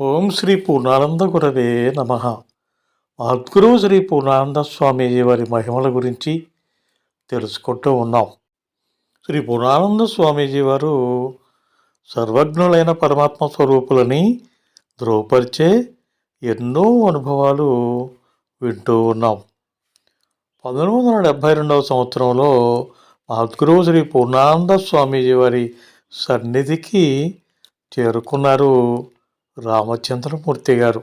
ఓం శ్రీ పూర్ణానంద గురవే నమ. మహద్గురువు శ్రీ పూర్ణానంద స్వామీజీ వారి మహిమల గురించి తెలుసుకుంటూ ఉన్నాం. శ్రీ పూర్ణానంద స్వామీజీ వారు సర్వజ్ఞులైన పరమాత్మ స్వరూపులని ధృవపరిచే ఎన్నో అనుభవాలు వింటూ ఉన్నాం. పంతొమ్మిది వందల డెబ్భై రెండవ సంవత్సరంలో మహద్గురువు శ్రీ పూర్ణానంద స్వామీజీ వారి సన్నిధికి చేరుకున్నారు. రామచంద్రమూర్తి గారు.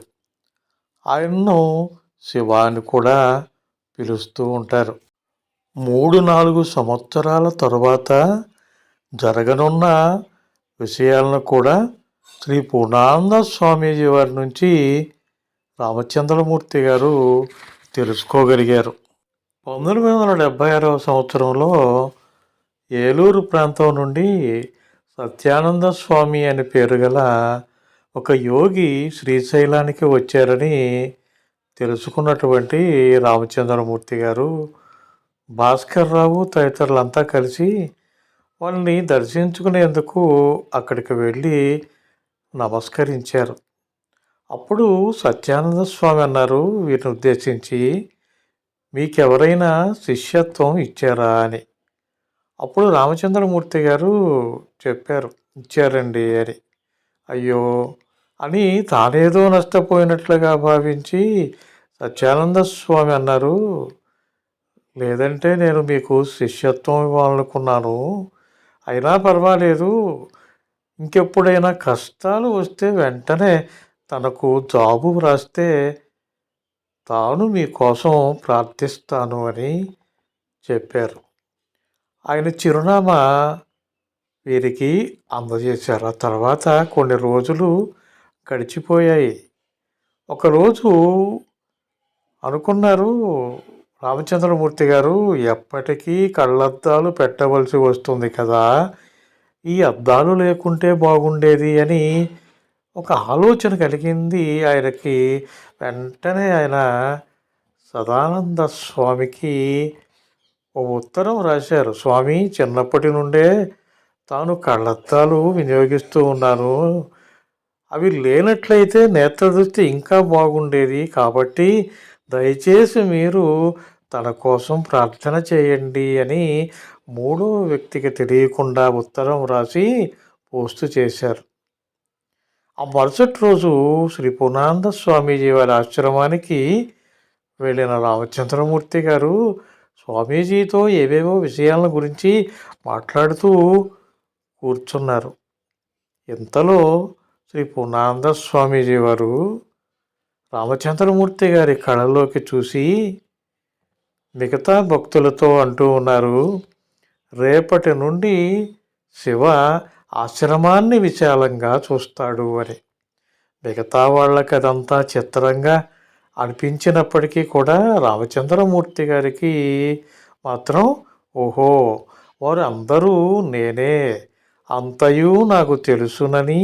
ఆయన్ను శివ అని కూడా పిలుస్తూ ఉంటారు. మూడు నాలుగు సంవత్సరాల తరువాత జరగనున్న విషయాలను కూడా శ్రీ పూర్ణానంద స్వామీజీ వారి నుంచి రామచంద్రమూర్తి గారు తెలుసుకోగలిగారు. పంతొమ్మిది వందల డెబ్భై ఆరవ సంవత్సరంలో ఏలూరు ప్రాంతం నుండి సత్యానంద స్వామి అనే పేరు గల ఒక యోగి శ్రీశైలానికి వచ్చారని తెలుసుకున్నటువంటి రామచంద్రమూర్తి గారు భాస్కర్ రావు తదితరులంతా కలిసి వాళ్ళని దర్శించుకునేందుకు అక్కడికి వెళ్ళి నమస్కరించారు. అప్పుడు సత్యానంద స్వామి అన్నారు వీరిని ఉద్దేశించి మీకెవరైనా శిష్యత్వం ఇచ్చారా? అని. అప్పుడు రామచంద్రమూర్తి గారు చెప్పారు ఇచ్చారండి అని. అయ్యో అని తానేదో నష్టపోయినట్లుగా భావించి సత్యానంద స్వామి అన్నారు. లేదంటే నేను మీకు శిష్యత్వం ఇవ్వాలనుకున్నాను. అయినా పర్వాలేదు. ఇంకెప్పుడైనా కష్టాలు వస్తే వెంటనే తనకు జాబు వ్రాస్తే తాను మీకోసం ప్రార్థిస్తాను అని చెప్పారు. ఆయన చిరునామా వీరికి అందజేశారు. ఆ తర్వాత కొన్ని రోజులు గడిచిపోయాయి. ఒకరోజు అనుకున్నారు రామచంద్రమూర్తి గారు ఎప్పటికీ కళ్ళద్దాలు పెట్టవలసి వస్తుంది కదా ఈ అద్దాలు లేకుంటే బాగుండేది అని ఒక ఆలోచన కలిగింది ఆయనకి. వెంటనే ఆయన సదానంద స్వామికి ఓ ఉత్తరం రాశారు. స్వామి చిన్నప్పటి నుండే తాను కళ్ళద్దాలు వినియోగిస్తూ ఉన్నాను. అవి లేనట్లయితే నేత్రదృష్టి ఇంకా బాగుండేది కాబట్టి దయచేసి మీరు తన కోసం ప్రార్థన చేయండి అని మూడో వ్యక్తికి తెలియకుండా ఉత్తరం రాసి పోస్ట్ చేశారు. ఆ మరుసటి రోజు శ్రీ పూర్ణానంద స్వామీజీ వారి ఆశ్రమానికి వెళ్ళిన రామచంద్రమూర్తి గారు స్వామీజీతో ఏవేవో విషయాల గురించి మాట్లాడుతూ కూర్చున్నారు. ఇంతలో శ్రీ పూర్ణానంద స్వామీజీ వారు రామచంద్రమూర్తి గారి కళలోకి చూసి మిగతా భక్తులతో అంటూ ఉన్నారు రేపటి నుండి శివ ఆశ్రమాన్ని విశాలంగా చూస్తాడు అని. మిగతా వాళ్ళకి అదంతా చిత్రంగా అనిపించినప్పటికీ కూడా రామచంద్రమూర్తి గారికి మాత్రం ఓహో వారు అందరూ నేనే అంతయు నాకు తెలుసునని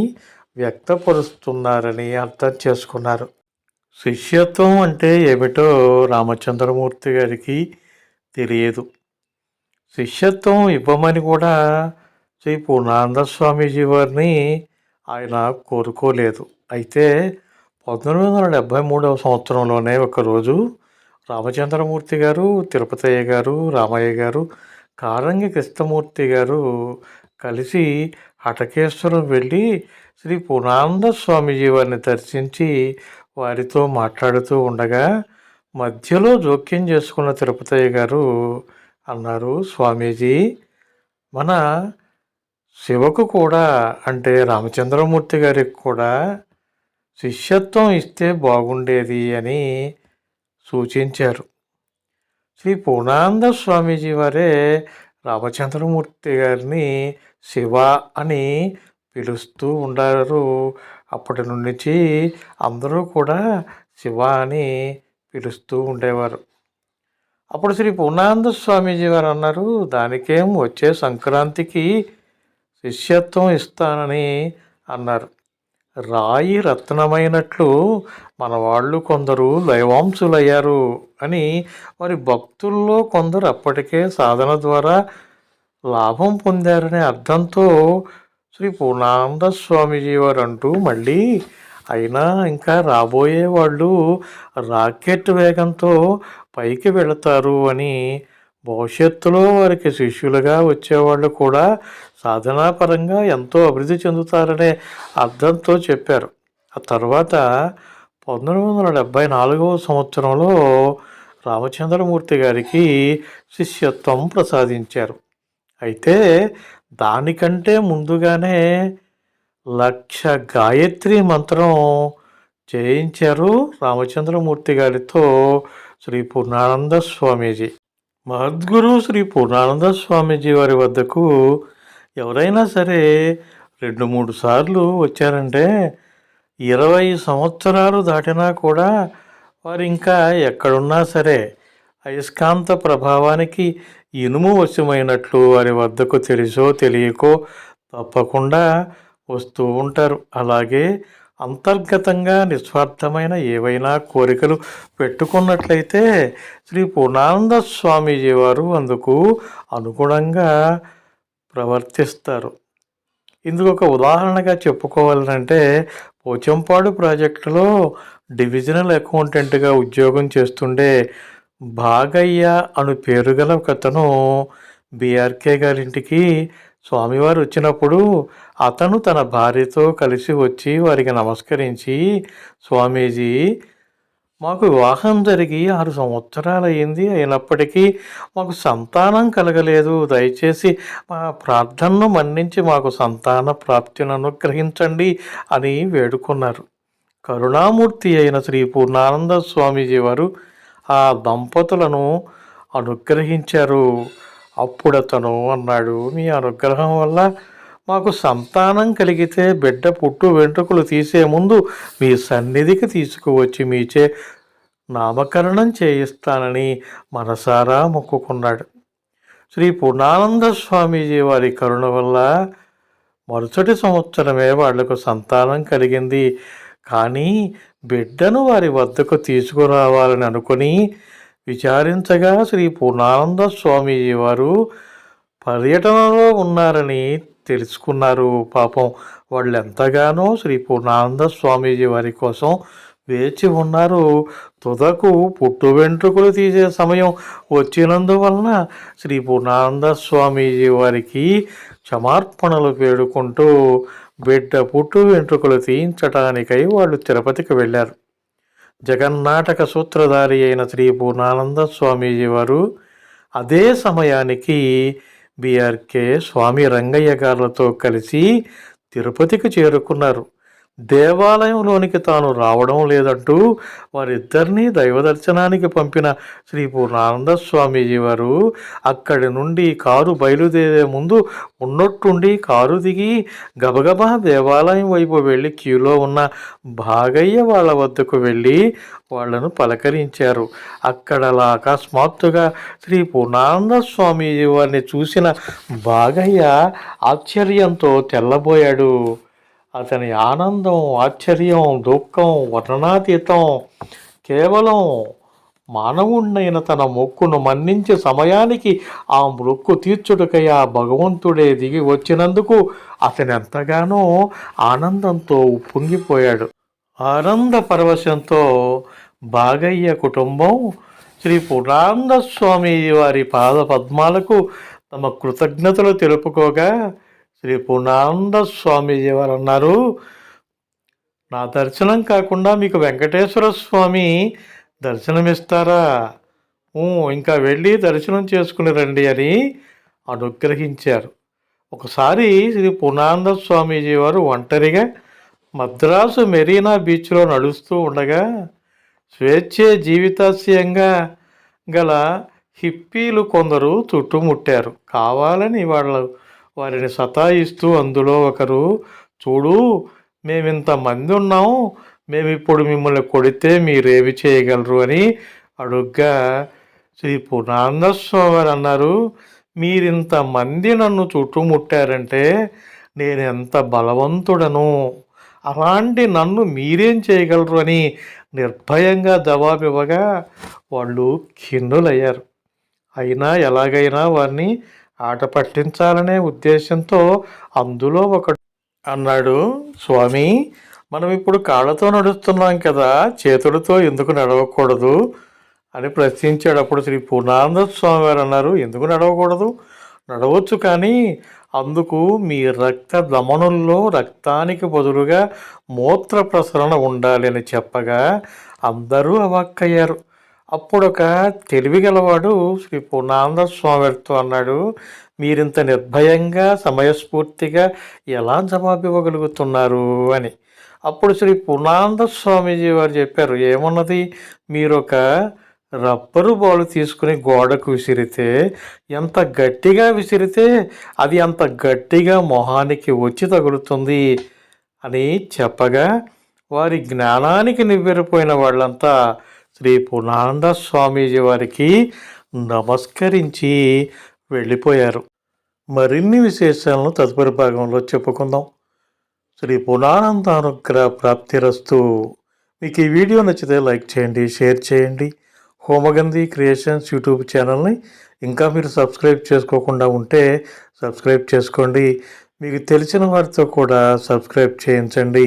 వ్యక్తపరుస్తున్నారని అర్థం చేసుకున్నారు. శిష్యత్వం అంటే ఏమిటో రామచంద్రమూర్తి గారికి తెలియదు. శిష్యత్వం ఇవ్వమని కూడా శ్రీ పూర్ణానంద స్వామీజీ వారిని ఆయన కోరుకోలేదు. అయితే పంతొమ్మిది వందల డెబ్భై మూడవ సంవత్సరంలోనే ఒకరోజు రామచంద్రమూర్తి గారు తిరుపతయ్య గారు రామయ్య గారు కారంగి కృష్ణమూర్తి గారు కలిసి హటకేశ్వరం వెళ్ళి శ్రీ పూర్ణానంద స్వామీజీ వారిని దర్శించి వారితో మాట్లాడుతూ ఉండగా మధ్యలో జోక్యం చేసుకున్న తిరుపతయ్య గారు అన్నారు స్వామీజీ మన శివకు కూడా అంటే రామచంద్రమూర్తి గారికి కూడా శిష్యత్వం ఇస్తే బాగుండేది అని సూచించారు. శ్రీ పూర్ణానంద స్వామీజీ వారే రామచంద్రమూర్తి గారిని శివ అని పిలుస్తూ ఉండారు. అప్పటి నుంచి అందరూ కూడా శివ అని పిలుస్తూ ఉండేవారు. అప్పుడు శ్రీ పూర్ణానంద స్వామీజీ గారు అన్నారు దానికేం వచ్చే సంక్రాంతికి శిష్యత్వం ఇస్తానని అన్నారు. రాయి రత్నమైనట్లు మన వాళ్ళు కొందరు దైవాంశులయ్యారు అని మరి భక్తుల్లో కొందరు అప్పటికే సాధన ద్వారా లాభం పొందారనే అర్థంతో శ్రీ పూర్ణానంద స్వామిజీ వారు అంటూ మళ్ళీ అయినా ఇంకా రాబోయే వాళ్ళు రాకెట్ వేగంతో పైకి వెళతారు అని భవిష్యత్తులో వారికి శిష్యులుగా వచ్చేవాళ్ళు కూడా సాధనాపరంగా ఎంతో అభివృద్ధి చెందుతారనే అర్థంతో చెప్పారు. ఆ తర్వాత పంతొమ్మిది వందల డెబ్భై నాలుగవ సంవత్సరంలో రామచంద్రమూర్తి గారికి శిష్యత్వం ప్రసాదించారు. అయితే దానికంటే ముందుగానే లక్ష గాయత్రి మంత్రం చేయించారు రామచంద్రమూర్తి గారితో శ్రీ పూర్ణానంద స్వామీజీ. మహద్గురు శ్రీ పూర్ణానంద స్వామీజీ వారి వద్దకు ఎవరైనా సరే రెండు మూడు సార్లు వచ్చారంటే ఇరవై సంవత్సరాలు దాటినా కూడా వారు ఇంకా ఎక్కడున్నా సరే అయస్కాంత ప్రభావానికి ఇనుము వశమైనట్లు వారి వద్దకు తెలుసో తెలియకో తప్పకుండా వస్తూ ఉంటారు. అలాగే అంతర్గతంగా నిస్వార్థమైన ఏవైనా కోరికలు పెట్టుకున్నట్లయితే శ్రీ పూర్ణానంద స్వామీజీ వారు అందుకు అనుగుణంగా ప్రవర్తిస్తారు. ఇందుకు ఒక ఉదాహరణగా చెప్పుకోవాలంటే పోచంపాడు ప్రాజెక్టులో డివిజనల్ అకౌంటెంట్గా ఉద్యోగం చేస్తుండే భాగయ్య అను పేరు గల ఒకతను బీఆర్కే గారింటికి స్వామివారు వచ్చినప్పుడు అతను తన భార్యతో కలిసి వచ్చి వారికి నమస్కరించి స్వామీజీ మాకు వివాహం జరిగి ఆరు సంవత్సరాలు అయింది. అయినప్పటికీ మాకు సంతానం కలగలేదు. దయచేసి మా ప్రార్థనను మన్నించి మాకు సంతాన ప్రాప్తిని అనుగ్రహించండి అని వేడుకున్నారు. కరుణామూర్తి అయిన శ్రీ పూర్ణానంద స్వామీజీ వారు ఆ దంపతులను అనుగ్రహించారు. అప్పుడు అతను అన్నాడు మీ అనుగ్రహం వల్ల మాకు సంతానం కలిగితే బిడ్డ పుట్టు వెంట్రుకలు తీసే ముందు మీ సన్నిధికి తీసుకువచ్చి మీచే నామకరణం చేయిస్తానని మనసారా మొక్కుకున్నాడు. శ్రీ పూర్ణానంద స్వామీజీ వారి కరుణ వల్ల మరుసటి సంవత్సరమే వాళ్ళకు సంతానం కలిగింది. కానీ బిడ్డను వారి వద్దకు తీసుకురావాలని అనుకుని విచారించగా శ్రీ పూర్ణానంద స్వామీజీ వారు పర్యటనలో ఉన్నారని తెలుసుకున్నారు. పాపం వాళ్ళు ఎంతగానో శ్రీ పూర్ణానంద స్వామీజీ వారి కోసం వేచి ఉన్నారు. తుదకు పుట్టు వెంట్రుకలు తీసే సమయం వచ్చినందువలన శ్రీ పూర్ణానంద స్వామీజీ వారికి క్షమార్పణలు వేడుకుంటూ బిడ్డ పుట్టు వెంట్రుకలు తీయించటానికై వాళ్ళు తిరుపతికి వెళ్ళారు. జగన్నాటక సూత్రధారి అయిన శ్రీ పూర్ణానంద స్వామీజీ వారు అదే సమయానికి బీఆర్కే స్వామి రంగయ్య గారులతో కలిసి తిరుపతికి చేరుకున్నారు. దేవాలయంలోనికి తాను రావడం లేదంటూ వారిద్దరినీ దైవ దర్శనానికి పంపిన శ్రీ పూర్ణానంద స్వామీజీ వారు అక్కడి నుండి కారు బయలుదేరే ముందు ఉన్నట్టుండి కారు దిగి గబగబా దేవాలయం వైపు వెళ్ళి క్యూలో ఉన్న భాగయ్య వాళ్ళ వద్దకు వెళ్ళి వాళ్ళను పలకరించారు. అక్కడలా అకస్మాత్తుగా శ్రీ పూర్ణానంద స్వామీజీ వారిని చూసిన భాగయ్య ఆశ్చర్యంతో తెల్లబోయాడు. అతని ఆనందం ఆశ్చర్యం దుఃఖం వర్ణనాతీతం కేవలం మానవుణ్ణైన తన మొక్కును మన్నించే సమయానికి ఆ మొక్కు తీర్చుటకై ఆ భగవంతుడే దిగి వచ్చినందుకు అతను ఎంతగానో ఆనందంతో ఉప్పొంగిపోయాడు. ఆనంద పరవశంతో బాగయ్య కుటుంబం శ్రీ పురాంద స్వామి వారి పాద పద్మాలకు తమ కృతజ్ఞతలు తెలుపుకోగా శ్రీ పూర్ణానంద స్వామీజీ వారు అన్నారు నా దర్శనం కాకుండా మీకు వెంకటేశ్వర స్వామి దర్శనమిస్తారా? ఇంకా వెళ్ళి దర్శనం చేసుకుని రండి అని అనుగ్రహించారు. ఒకసారి శ్రీ పూర్ణానంద స్వామీజీ వారు ఒంటరిగా మద్రాసు మెరీనా బీచ్లో నడుస్తూ ఉండగా స్వేచ్ఛే జీవితాశయంగా గల హిప్పీలు కొందరు చుట్టుముట్టారు. కావాలని వాళ్ళు వారిని సతాయిస్తూ అందులో ఒకరు చూడు మేమింతమంది ఉన్నాము ఉన్నాం మేము ఇప్పుడు మిమ్మల్ని కొడితే మీరేమి చేయగలరు? అని అడుగ్గా శ్రీ పునాందస్వామి వారు అన్నారు మీరింతమంది నన్ను చుట్టుముట్టారంటే నేను ఎంత బలవంతుడను? అలాంటి నన్ను మీరేం చేయగలరు? అని నిర్భయంగా జవాబివ్వగా వాళ్ళు ఖిన్నులయ్యారు. అయినా ఎలాగైనా వారిని ఆట పట్టించాలనే ఉద్దేశంతో అందులో ఒకడు అన్నాడు స్వామి మనం ఇప్పుడు కాళ్ళతో నడుస్తున్నాం కదా చేతులతో ఎందుకు నడవకూడదు? అని ప్రశ్నించాడు అప్పుడు శ్రీ పూర్ణానంద స్వామి వారు అన్నారు ఎందుకు నడవకూడదు? నడవచ్చు కానీ అందుకు మీ రక్త ధమనుల్లో రక్తానికి బదులుగా మూత్ర ప్రసరణ ఉండాలి అని చెప్పగా అందరూ అవాక్కయ్యారు. అప్పుడు ఒక తెలివి గలవాడు శ్రీ పూర్ణానంద స్వామితో అన్నాడు మీరింత నిర్భయంగా సమయస్ఫూర్తిగా ఎలా జవాబు ఇవ్వగలుగుతున్నారు? అని. అప్పుడు శ్రీ పూర్ణానంద స్వామీజీ వారు చెప్పారు ఏమున్నది? మీరు ఒక రబ్బరు బాల్ తీసుకుని గోడకు విసిరితే ఎంత గట్టిగా విసిరితే అది అంత గట్టిగా మొహానికి వచ్చి తగులుతుంది అని చెప్పగా వారి జ్ఞానానికి నివ్వెరిపోయిన వాళ్ళంతా శ్రీ పూర్ణానంద స్వామీజీ వారికి నమస్కరించి వెళ్ళిపోయారు. మరిన్ని విశేషాలను తదుపరి భాగంలో చెప్పుకుందాం. శ్రీ పూర్ణానంద అనుగ్రహ ప్రాప్తిరస్తు. మీకు ఈ వీడియో నచ్చితే లైక్ చేయండి షేర్ చేయండి. హోమగంధి క్రియేషన్స్ యూట్యూబ్ ఛానల్ని ఇంకా మీరు సబ్స్క్రైబ్ చేసుకోకుండా ఉంటే సబ్స్క్రైబ్ చేసుకోండి. మీకు తెలిసిన వారితో కూడా సబ్స్క్రైబ్ చేయించండి.